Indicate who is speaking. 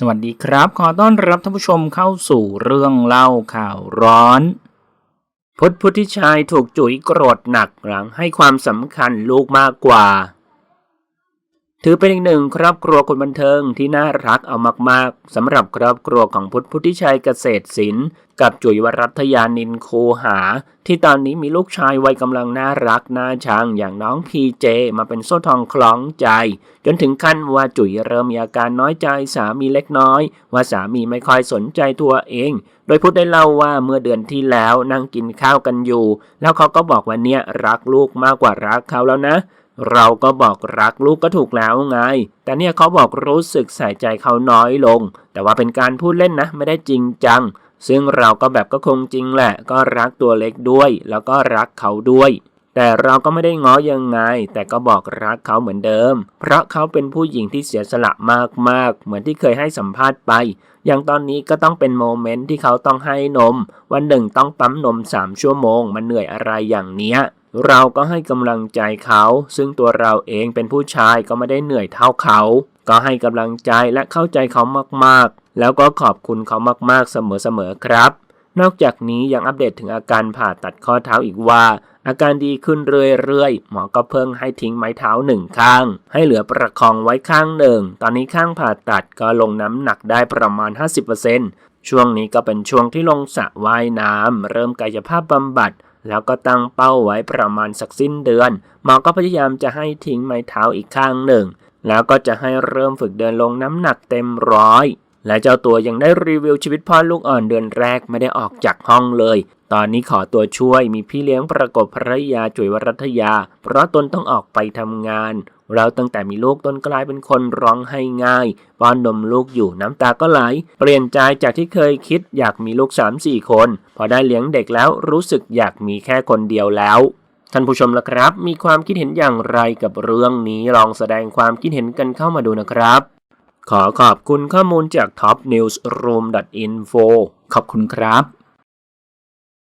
Speaker 1: สวัสดีครับ ขอต้อนรับท่านผู้ชมเข้าสู่เรื่องเล่าข่าวร้อน พุทธพุทธิชัยถูกจุ๋ยโกรธหนักหลังให้ความสำคัญลูกมากกว่า ถือเป็นอีกหนึ่งครอบครัวคนบันเทิงที่น่ารักเอามากๆสำหรับครอบครัวของพุทธพุทธิชัยเกษตรศิลป์กับจุ๋ยวรัตยานินโคหา ที่ตอนนี้มีลูกชายวัยกำลังน่ารักน่าชังอย่างน้องพีเจมาเป็นโซ่ทองคล้องใจ จนถึงขั้นว่าจุ๋ยเริ่มมีอาการน้อยใจสามีเล็กน้อย ว่าสามีไม่ค่อยสนใจตัวเอง โดยพุทธได้เล่าว่าเมื่อเดือนที่แล้วนั่งกินข้าวกันอยู่ แล้วเขาก็บอกว่าเนี่ยรักลูกมากกว่ารักเขาแล้วนะ เราก็บอกรักลูกก็ถูกแล้วไง แต่เนี่ยเขาบอกรู้สึกใส่ใจเขาน้อยลง แต่ว่าเป็นการพูดเล่นนะ ไม่ได้จริงจัง ซึ่งเราก็แบบก็คงจริงแหละ ก็รักตัวเล็กด้วย แล้วก็รักเขาด้วย แต่เราก็ไม่ได้ง้อยังไง แต่ก็บอกรักเขาเหมือนเดิม เพราะเขาเป็นผู้หญิงที่เสียสละมากๆ เหมือนที่เคยให้สัมภาษณ์ไป อย่างตอนนี้ก็ต้องเป็นโมเมนต์ที่เขาต้องให้นม วันหนึ่งต้องปั๊มนม3ชั่วโมง มันเหนื่อยอะไรอย่างเนี้ย เราก็ให้กำลังใจเขา ซึ่งตัวเราเองเป็นผู้ชายก็ไม่ได้เหนื่อยเท่าเขา ก็ให้กำลังใจและเข้าใจเขามากๆ แล้วก็ขอบคุณเขามากๆเสมอๆครับ นอกจากนี้ยังอัปเดตถึงอาการผ่าตัดข้อเท้าอีกว่า อาการดีขึ้นเรื่อยๆ หมอก็เพิ่งให้ทิ้งไม้เท้าหนึ่งข้าง ให้เหลือประคองไว้ข้างหนึ่ง ตอนนี้ข้างผ่าตัดก็ลงน้ำหนักได้ประมาณ 50%ช่วงนี้ก็เป็นช่วงที่ลงสระว่ายน้ำเริ่มกายภาพบำบัด แล้วก็ตั้งเป้าไว้ประมาณสักสิ้นเดือน หมอก็พยายามจะให้ทิ้งไม้เท้าอีกข้างหนึ่ง แล้วก็จะให้เริ่มฝึกเดินลงน้ำหนักเต็มร้อย และเจ้าตัวยังได้รีวิวชีวิตพ่อลูกอ่อนเดือนแรกไม่ได้ออกจากห้องเลย ตอนนี้ขอตัวช่วยมีพี่เลี้ยงประกบภรรยาจุ๋ยวรัตยา เพราะตนต้องออกไปทำงาน เราตั้งแต่มีลูกตนกลายเป็นคนร้องไห้ง่าย ป้อนนมลูกอยู่น้ำตาก็ไหล เปลี่ยนใจจากที่เคยคิดอยากมีลูก 3-4 คน พอได้เลี้ยงเด็กแล้วรู้สึกอยากมีแค่คนเดียวแล้วท่านผู้ชมล่ะครับ มีความคิดเห็นอย่างไรกับเรื่องนี้ลองแสดงความคิดเห็นกันเข้ามาดูนะครับ ขอขอบคุณข้อมูลจาก topnewsroom.info ขอบคุณครับ